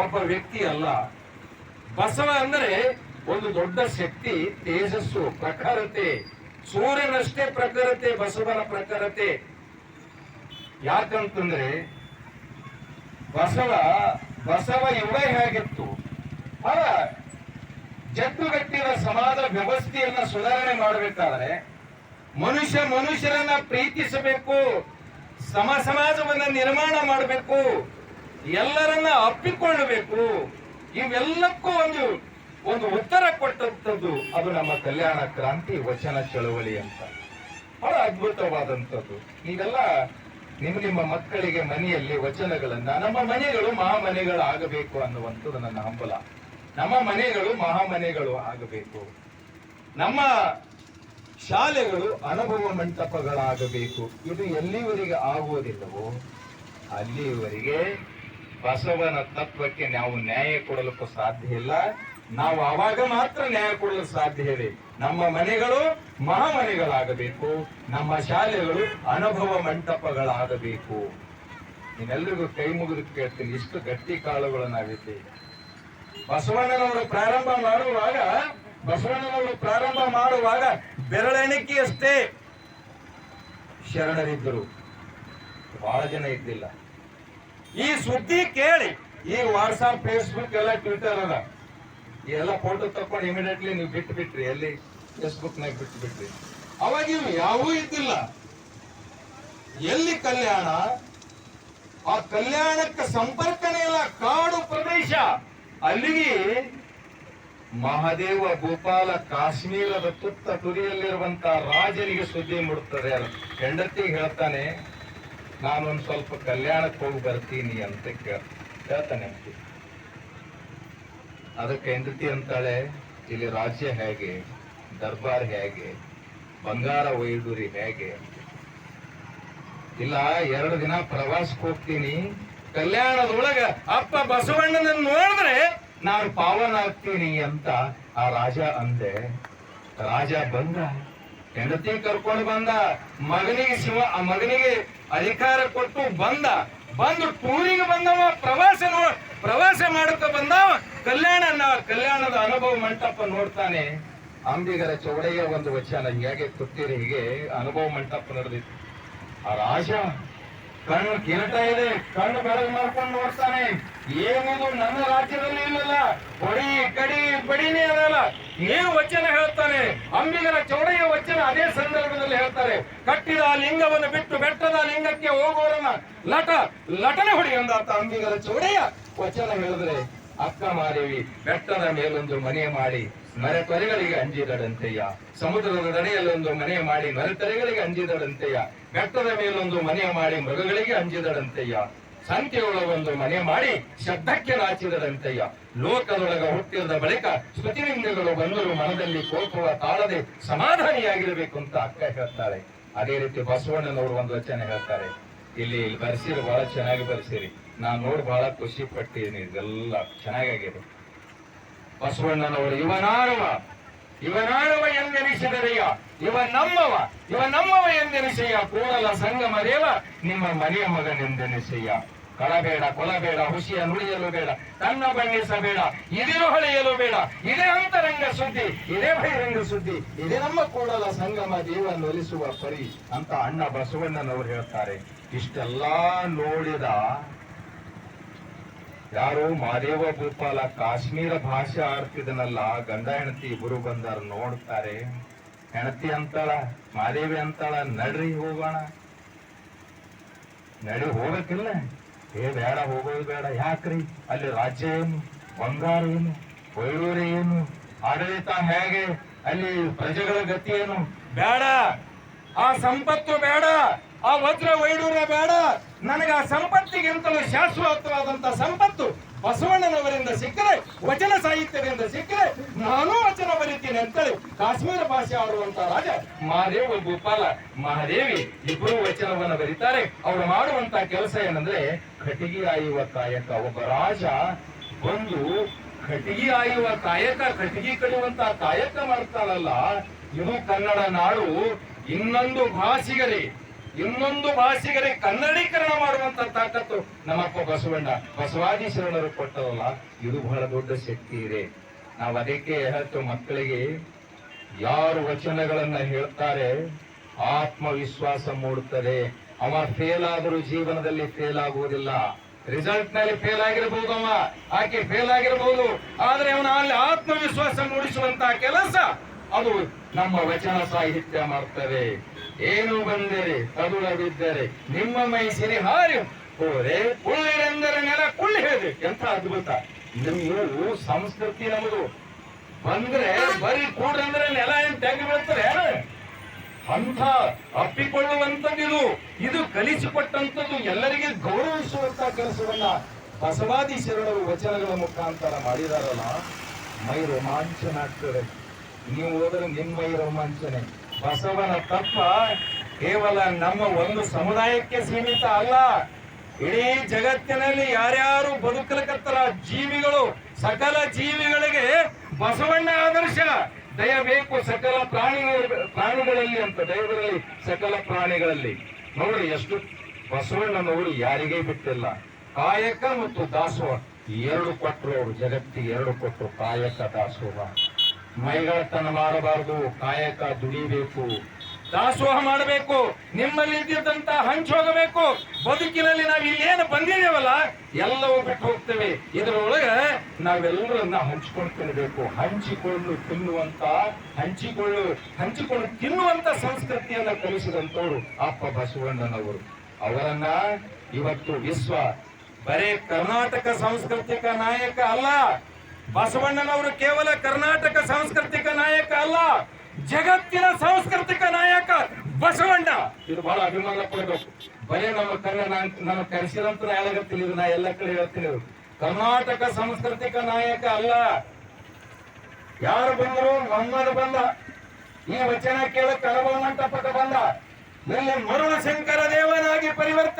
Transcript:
ಒಬ್ಬ ವ್ಯಕ್ತಿ ಅಲ್ಲ. ಬಸವ ಅಂದರೆ ಒಂದು ದೊಡ್ಡ ಶಕ್ತಿ, ತೇಜಸ್ಸು, ಪ್ರಖರತೆ. ಸೂರ್ಯನಷ್ಟೇ ಪ್ರಖರತೆ, ಬಸವನ ಪ್ರಖರತೆ. ಯಾಕಂತಂದ್ರೆ ಬಸವ ಬಸವ ಯುಗ ಹೇಗಿತ್ತು ಅವ ಜಗ್ಗುಗಟ್ಟಿನ ಸಮಾಜ ವ್ಯವಸ್ಥೆಯನ್ನ ಸುಧಾರಣೆ ಮಾಡಬೇಕಾದ್ರೆ ಮನುಷ್ಯ ಮನುಷ್ಯರನ್ನ ಪ್ರೀತಿಸಬೇಕು, ಸಮ ಸಮಾಜವನ್ನ ನಿರ್ಮಾಣ ಮಾಡಬೇಕು. ಎಲ್ಲರನ್ನ ಅಪ್ಪಿಕೊಳ್ಳಬೇಕು. ಇವೆಲ್ಲಕ್ಕೂ ಒಂದು ಒಂದು ಉತ್ತರ ಕೊಟ್ಟಂಥದ್ದು ಅದು ನಮ್ಮ ಕಲ್ಯಾಣ ಕ್ರಾಂತಿ ವಚನ ಚಳವಳಿ ಅಂತ. ಬಹಳ ಅದ್ಭುತವಾದಂಥದ್ದು. ಈಗೆಲ್ಲ ನಿಮ್ಮ ನಿಮ್ಮ ಮಕ್ಕಳಿಗೆ ಮನೆಯಲ್ಲಿ ವಚನಗಳನ್ನ, ನಮ್ಮ ಮನೆಗಳು ಮಹಾಮನೆಗಳಾಗಬೇಕು ಅನ್ನುವಂಥದ್ದು ನನ್ನ ಹಂಬಲ. ನಮ್ಮ ಮನೆಗಳು ಮಹಾಮನೆಗಳು ಆಗಬೇಕು. ನಮ್ಮ ಶಾಲೆಗಳು ಅನುಭವ ಮಂಟಪಗಳಾಗಬೇಕು. ಇದು ಎಲ್ಲಿವರೆಗೆ ಆಗುವುದಿಲ್ಲವೋ ಅಲ್ಲಿಯವರೆಗೆ ಬಸವನ ತತ್ವಕ್ಕೆ ನಾವು ನ್ಯಾಯ ಕೊಡಲಿಕ್ಕೂ ಸಾಧ್ಯ ಇಲ್ಲ. ನಾವು ಆವಾಗ ಮಾತ್ರ ನ್ಯಾಯ ಕೊಡಲು ಸಾಧ್ಯ ಇದೆ ನಮ್ಮ ಮನೆಗಳು ಮಹಾಮನೆಗಳಾಗಬೇಕು. ನಮ್ಮ ಶಾಲೆಗಳು ಅನುಭವ ಮಂಟಪಗಳಾಗಬೇಕು. ನೀನೆಲ್ಲರಿಗೂ ಕೈ ಮುಗಿದು ಕೇಳ್ತೀನಿ, ಇಷ್ಟು ಗಟ್ಟಿ ಕಾಳುಗಳು ನಾವಿದ್ದೀವಿ ಬಸವಣ್ಣನವರು ಪ್ರಾರಂಭ ಮಾಡುವಾಗ, ಬಸವಣ್ಣನವರು ಪ್ರಾರಂಭ ಮಾಡುವಾಗ ಬೆರಳೆಣಿಕೆಯಷ್ಟೇ ಶರಣರಿದ್ದರು. ಬಹಳ ಜನ ಇದ್ದಿಲ್ಲ. ಈ ಸುದ್ದಿ ಕೇಳಿ. ಈ ವಾಟ್ಸಾಪ್ ಫೇಸ್ಬುಕ್ ಎಲ್ಲ ಟ್ವಿಟರ್ ಅದ. ಎಲ್ಲ ಫೋಟೋ ತಕೊಂಡು ಇಮಿಡಿಯೇಟ್ಲಿ ನೀವು ಬಿಟ್ಟು ಬಿಟ್ರಿ ಎಲ್ಲಿ? ಫೇಸ್ಬುಕ್ ನಾಗ ಬಿಟ್ಟು ಬಿಟ್ರಿ ಅವಾಗ ಇವು ಯಾವೂ ಇದ್ದಿಲ್ಲ. ಎಲ್ಲಿ ಕಲ್ಯಾಣ? ಆ ಕಲ್ಯಾಣಕ್ಕೆ ಸಂಪರ್ಕನೇ ಇಲ್ಲ, ಕಾಡು ಪ್ರದೇಶ. ಅಲ್ಲಿಗೆ ಮಹಾದೇವ, ಗೋಪಾಲ, ಕಾಶ್ಮೀರದ ತುತ್ತ ತುದಿಯಲ್ಲಿರುವಂತ ರಾಜನಿಗೆ ಸುದ್ದಿ ಮುಡುತ್ತದೆ ಹೆಂಡತಿ ಹೇಳ್ತಾನೆ ನಾನೊಂದ್ ಸ್ವಲ್ಪ ಕಲ್ಯಾಣಕ್ಕೆ ಹೋಗಿ ಬರ್ತೀನಿ ಅಂತ ಕೇಳ್ತಾನೆ ಅದಕ್ಕೆ ಹೆಂಡತಿ ಅಂತಾಳೆ, ಇಲ್ಲಿ ರಾಜ್ಯ ಹೇಗೆ? ದರ್ಬಾರ್ ಹೇಗೆ? ಬಂಗಾರ ವೈಡೂರಿ ಹೇಗೆ? ಇಲ್ಲ, ಎರಡು ದಿನ ಪ್ರವಾಸಕ್ಕೆ ಹೋಗ್ತೀನಿ. ಕಲ್ಯಾಣದೊಳಗ ಅಪ್ಪ ಬಸವಣ್ಣನ ನೋಡಿದ್ರೆ ನಾನು ಪಾವನ ಆಗ್ತೀನಿ ಅಂತ ಆ ರಾಜ ಅಂದೆ. ರಾಜ ಬಂದ. ಹೆಂಡತಿ ಕರ್ಕೊಂಡು ಬಂದ ಮಗನಿಗೆ ಶಿವ, ಆ ಮಗನಿಗೆ ಅಧಿಕಾರ ಕೊಟ್ಟು ಬಂದ, ಬಂದು ಟೂರಿಗೆ ಬಂದವ ಪ್ರವಾಸ ಪ್ರವಾಸ ಮಾಡಕ ಬಂದವ ಕಲ್ಯಾಣ ಕಲ್ಯಾಣದ ಅನುಭವ ಮಂಟಪ ನೋಡ್ತಾನೆ. ಅಂಬಿಗರ ಚೌಡಯ್ಯ ಒಂದು ವಚನ ಹೇಗೆ ತುತ್ತಿರಿ ಹೀಗೆ ಅನುಭವ ಮಂಟಪ ನಡೆದಿತ್ತು. ಆ ರಾಜ ಕಣ್ಣು ಕಿರಟ ಇದೆ, ಕಣ್ಣು ಬೆಳಗ್ಗೆ ಮಾಡ್ಕೊಂಡು ನೋಡ್ತಾನೆ. ಏನಿದು ನನ್ನ ರಾಜ್ಯದಲ್ಲಿ ಇಲ್ಲಲ್ಲ ಹೊಡಿ ಕಡಿ ಬಡಿನೇ ಅದಲ್ಲ. ಏನು ವಚನ ಹೇಳ್ತಾನೆ ಅಂಬಿಗರ ಚೌಡಯ್ಯ ವಚನ ಅದೇ ಸಂದರ್ಭದಲ್ಲಿ ಹೇಳ್ತಾರೆ. ಕಟ್ಟಿದ ಲಿಂಗವನ್ನು ಬಿಟ್ಟು ಬೆಟ್ಟದ ಲಿಂಗಕ್ಕೆ ಹೋಗೋರನ್ನ ಲಟ ಲಟನೆ ಹೊಡಿ ಅಂದಾತ ಅಂಬಿಗರ ಚೌಡಯ್ಯ ವಚನ ಹೇಳಿದ್ರೆ, ಅಕ್ಕ ಮಾದೇವಿ, ಬೆಟ್ಟದ ಮೇಲೊಂದು ಮನೆ ಮಾಡಿ, ಮರೆತೊರೆಗಳಿಗೆ ಅಂಜಿದಡಂತೆಯ ಸಮುದ್ರದ ದಡೆಯಲ್ಲೊಂದು ಮನೆ ಮಾಡಿ, ಮರೆತರೆಗಳಿಗೆ ಅಂಜಿದಡಂತೆಯ ಬೆಟ್ಟದ ಮೇಲೊಂದು ಮನೆ ಮಾಡಿ, ಮೃಗಗಳಿಗೆ ಅಂಜಿದಡಂತೆಯ ಸಂಖ್ಯೆಯೊಳಗೊಂದು ಮನೆ ಮಾಡಿ ಶಬ್ದಕ್ಕೆ ನಾಚಿದರಂತೆಯ. ಲೋಕದೊಳಗ ಹುಟ್ಟಿದ ಬಳಿಕ ಸ್ತುತಿಲಿಂಗಗಳು ಬಂದರು ಮನದಲ್ಲಿ ಕೋಪವ ತಾಳದೆ ಸಮಾಧಾನಿಯಾಗಿರಬೇಕು ಅಂತ ಅಕ್ಕ ಹೇಳ್ತಾಳೆ. ಅದೇ ರೀತಿ ಬಸವಣ್ಣನವರು ಒಂದು ವಚನ ಹೇಳ್ತಾರೆ. ಇಲ್ಲಿ ಇಲ್ಲಿ ಬರ್ಸಿರಿ, ಬಹಳ ಚೆನ್ನಾಗಿ ಬರ್ಸಿರಿ. ನಾನು ನೋಡಿ ಬಹಳ ಖುಷಿ ಪಟ್ಟಿದ್ದೀನಿ ಇದೆಲ್ಲ ಚೆನ್ನಾಗಾಗಿದೆ. ಬಸವಣ್ಣನವರು, ಇವನಾರವ ಇವನಾರವ ಎಂದೆನಿಸಿದರೆಯ ಇವ ನಮ್ಮವ ಇವ ನಮ್ಮವ ಎಂದೆನಿಸೆಯ? ಕೂಡಲ ಸಂಗಮ ದೇವ ನಿಮ್ಮ ಮನೆಯ ಮಗನೆಂದೆನಿಸೆಯ ಕಳಬೇಡ, ಕೊಲಬೇಡ ಹುಸಿಯ ನುಡಿಯಲು ಬೇಡ, ತನ್ನ ಬಣ್ಣಿಸಬೇಡ ಇದಿರು ಹೊಳೆಯಲು ಬೇಡ, ಇದೇ ಅಂತರಂಗ ಸುದ್ದಿ, ಇದೇ ಬಹಿರಂಗ ಸುದ್ದಿ, ಇದೇ ನಮ್ಮ ಕೂಡಲ ಸಂಗಮ ದೇವ ನೊಲಿಸುವ ಪರಿ ಅಂತ ಅಣ್ಣ ಬಸವಣ್ಣನವರು ಹೇಳ್ತಾರೆ. ಇಷ್ಟೆಲ್ಲಾ ನೋಡಿದ ಯಾರು ಮಾದೇವ ಭೂಪಾಲ ಕಾಶ್ಮೀರ ಭಾಷೆ ಆಡ್ತಿದನಲ್ಲ, ಗಂಡ ಹೆಣತಿ ಇಬ್ಬರು ಬಂದಾರ ನೋಡ್ತಾರೆ. ಹೆಣತಿ ಅಂತಾಳ, ಮಾದೇವಿ ಅಂತಾಳ, ನಡ್ರಿ ಹೋಗೋಣ. ನಡಿ ಹೋಗಕ್ಕಿಲ್ಲ ಏ, ಬೇಡ, ಹೋಗೋದು ಬೇಡ. ಯಾಕ್ರಿ? ಅಲ್ಲಿ ರಾಜ್ಯ ಏನು? ಬಂಗಾರ ಏನು? ಬೈರೂರು ಏನು? ಆಡಳಿತ ಹೇಗೆ? ಅಲ್ಲಿ ಪ್ರಜೆಗಳ ಗತಿ ಏನು? ಬೇಡ. ಆ ಸಂಪತ್ತು ಬೇಡ. ಆ ವಜ್ರ ವೈಡೂರ್ಯ ಬೇಡ. ನನಗೆ ಆ ಸಂಪತ್ತಿಗಿಂತಲೂ ಶಾಶ್ವತವಾದಂತ ಸಂಪತ್ತು ಬಸವಣ್ಣನವರಿಂದ ಸಿಕ್ಕರೆ ವಚನ ಸಾಹಿತ್ಯದಿಂದ ಸಿಕ್ಕರೆ ನಾನು ವಚನ ಬರೀತೀನಿ ಅಂತೇಳಿ ಕಾಶ್ಮೀರ ಭಾಷೆ ಆಡುವಂತ ರಾಜ ಮಹಾದೇವ ಗೋಪಾಲ ಮಹಾದೇವಿ ಇಬ್ಬರು ವಚನವನ್ನ ಬರೀತಾರೆ. ಅವರು ಮಾಡುವಂತ ಕೆಲಸ ಏನಂದ್ರೆ ಕಟಿಗೆ ಆಯುವ ಕಾಯಕ. ಒಬ್ಬ ರಾಜ ಬಂದು ಕಟಿಗೆ ಆಯುವ ಕಾಯಕ ಕಟಿಗೆ ಕಡಿಯುವಂತ ಕಾಯಕ ಮಾಡ್ತಾರಲ್ಲ ಇದು ಕನ್ನಡ ನಾಡು ಇನ್ನೊಂದು ಭಾಷಿಗರೇ ಇನ್ನೊಂದು ಭಾಷಿಗರೇ ಕನ್ನಡೀಕರಣ ಬಸವಣ್ಣ ಬಸವಾದಿ ಶರಣರು ಕೊಟ್ಟವಲ್ಲ, ಇದು ಬಹಳ ದೊಡ್ಡ ಶಕ್ತಿ ಇದೆ. ನಾವು ಅದಕ್ಕೆ ಹೇಳ್ತು ಮಕ್ಕಳಿಗೆ ಯಾರು ವಚನಗಳನ್ನ ಹೇಳ್ತಾರೆ, ಆತ್ಮವಿಶ್ವಾಸ ಮೂಡುತ್ತದೆ. ಅವ ಫೇಲ್ ಆದರೂ ಜೀವನದಲ್ಲಿ ಫೇಲ್ ಆಗುವುದಿಲ್ಲ. ರಿಸಲ್ಟ್ನಲ್ಲಿ ಫೇಲ್ ಆಗಿರಬಹುದು ಅವ, ಆಕೆ ಫೇಲ್ ಆಗಿರಬಹುದು ಆದ್ರೆ ಅವನ ಅಲ್ಲಿ ಆತ್ಮವಿಶ್ವಾಸ ಮೂಡಿಸುವಂತ ಕೆಲಸ, ಅದು ನಮ್ಮ ವಚನ ಸಾಹಿತ್ಯ ಮಾಡ್ತವೆ ಏನು ಬಂದರೆ ತದುಳದಿದ್ದರೆ ನಿಮ್ಮ ಮೈ ಸಿರಿ ಹಾರಿ ಹೋರೆ ಕುಳ್ಳಿರೆಂದರೆ ನೆಲ ಕುಳ್ಳಿ ಹೇಳಬೇಕು ಎಂತ ಅದ್ಭುತ. ನೀವು ಸಂಸ್ಕೃತಿ ನಮ್ಮದು ಬಂದ್ರೆ ಬರೀ ಕೂಡ್ರಂದ್ರೆ ನೆಲ ಏನ್ ತೆಗಿ ಬೀಳ್ತಾರೆ ಅಂತ ಅಪ್ಪಿಕೊಳ್ಳುವಂಥದ್ದು ಇದು. ಇದು ಕಲಿಸಿಕೊಟ್ಟಂಥದ್ದು ಎಲ್ಲರಿಗೆ ಗೌರವಿಸುವಂತ ಕೆಲಸವನ್ನ ಬಸವಾದಿ ಶರಣರು ವಚನಗಳ ಮುಖಾಂತರ ಮಾಡಿದಾರಲ್ಲ, ಮೈ ರೋಮಾಂಚನ ಆಗ್ತದೆ. ನೀವು ಹೋದ್ರೆ ನಿಮ್ಮ ಮೈ ರೋಮಾಂಚನೆ. ಬಸವನ ತಪ್ಪ ಕೇವಲ ನಮ್ಮ ಒಂದು ಸಮುದಾಯಕ್ಕೆ ಸೀಮಿತ ಅಲ್ಲ. ಇಡೀ ಜಗತ್ತಿನಲ್ಲಿ ಯಾರ್ಯಾರು ಬದುಕಲಕತ್ತರ ಜೀವಿಗಳು, ಸಕಲ ಜೀವಿಗಳಿಗೆ ಬಸವಣ್ಣ ಆದರ್ಶ. ದಯ ಬೇಕು ಸಕಲ ಪ್ರಾಣಿಗಳ, ಪ್ರಾಣಿಗಳಲ್ಲಿ ಅಂತ ದೈವದಲ್ಲಿ ಸಕಲ ಪ್ರಾಣಿಗಳಲ್ಲಿ. ನೋಡ್ರಿ ಎಷ್ಟು ಬಸವಣ್ಣನವರು ಯಾರಿಗೇ ಬಿಟ್ಟಿಲ್ಲ. ಕಾಯಕ ಮತ್ತು ದಾಸೋಹ, ಎರಡು ಕೊಟ್ಟರು ಅವರು, ಜಗತ್ತಿಗೆ ಎರಡು ಕೊಟ್ಟರು ಕಾಯಕ ದಾಸೋಹ. ಮೈಗಳತನ ಮಾಡಬಾರದು, ಕಾಯಕ ದುಡಿಬೇಕು. ದಾಸೋಹ ಮಾಡಬೇಕು, ನಿಮ್ಮಲ್ಲಿ ಇದ್ದಿದ್ದಂತ ಹಂಚೋಗಬೇಕು ಬದುಕಿನಲ್ಲಿ ನಾವು ಇಲ್ಲೇನು ಬಂದಿದ್ದೇವಲ್ಲ, ಎಲ್ಲವೂ ಬಿಟ್ಟು ಹೋಗ್ತೇವೆ. ಇದರೊಳಗೆ ನಾವೆಲ್ಲರನ್ನ ಹಂಚಿಕೊಂಡು ತಿನ್ನಬೇಕು ಹಂಚಿಕೊಂಡು ತಿನ್ನುವಂತ, ಹಂಚಿಕೊಳ್ಳು, ಹಂಚಿಕೊಂಡು ತಿನ್ನುವಂತ ಸಂಸ್ಕೃತಿಯನ್ನ ಕಲಿಸಿದಂತವರು ಅಪ್ಪ ಬಸವಣ್ಣನವರು. ಅವರನ್ನ ಇವತ್ತು ವಿಶ್ವ ಬರೇ ಕರ್ನಾಟಕ ಸಾಂಸ್ಕೃತಿಕ ನಾಯಕ ಅಲ್ಲ. ಬಸವಣ್ಣನವರು ಕೇವಲ ಕರ್ನಾಟಕ ಸಾಂಸ್ಕೃತಿಕ ನಾಯಕ ಅಲ್ಲ. ಜಗತ್ತಿನ ಸಾಂಸ್ಕೃತಿಕ ನಾಯಕ ಬಸವಣ್ಣ. ಇದು ಬಹಳ ಅಭಿಮಾನ ಪಡಬೇಕು ಬರೇ ನಮ್ಮ ಕರೆ ನಮ್ಮ ಕರೆಸಿದಂತ ಯಾರಾಗಿರ್ತೀನಿ ನಾ ಎಲ್ಲ ಕಡೆ ಹೇಳ್ತೀನಿ ಕರ್ನಾಟಕ ಸಾಂಸ್ಕೃತಿಕ ನಾಯಕ ಅಲ್ಲ. ಯಾರು ಬಂದರು? ಮೊಹಮ್ಮದ್ ಬಂದ. ಈ ವಚನ ಕೇಳ ಕಳವ ಮಂಟಪಕ್ಕೆ ಬಂದ. ಇಲ್ಲಿ ಮರುಳ ಶಂಕರ ದೇವನಾಗಿ ಪರಿವರ್ತನೆ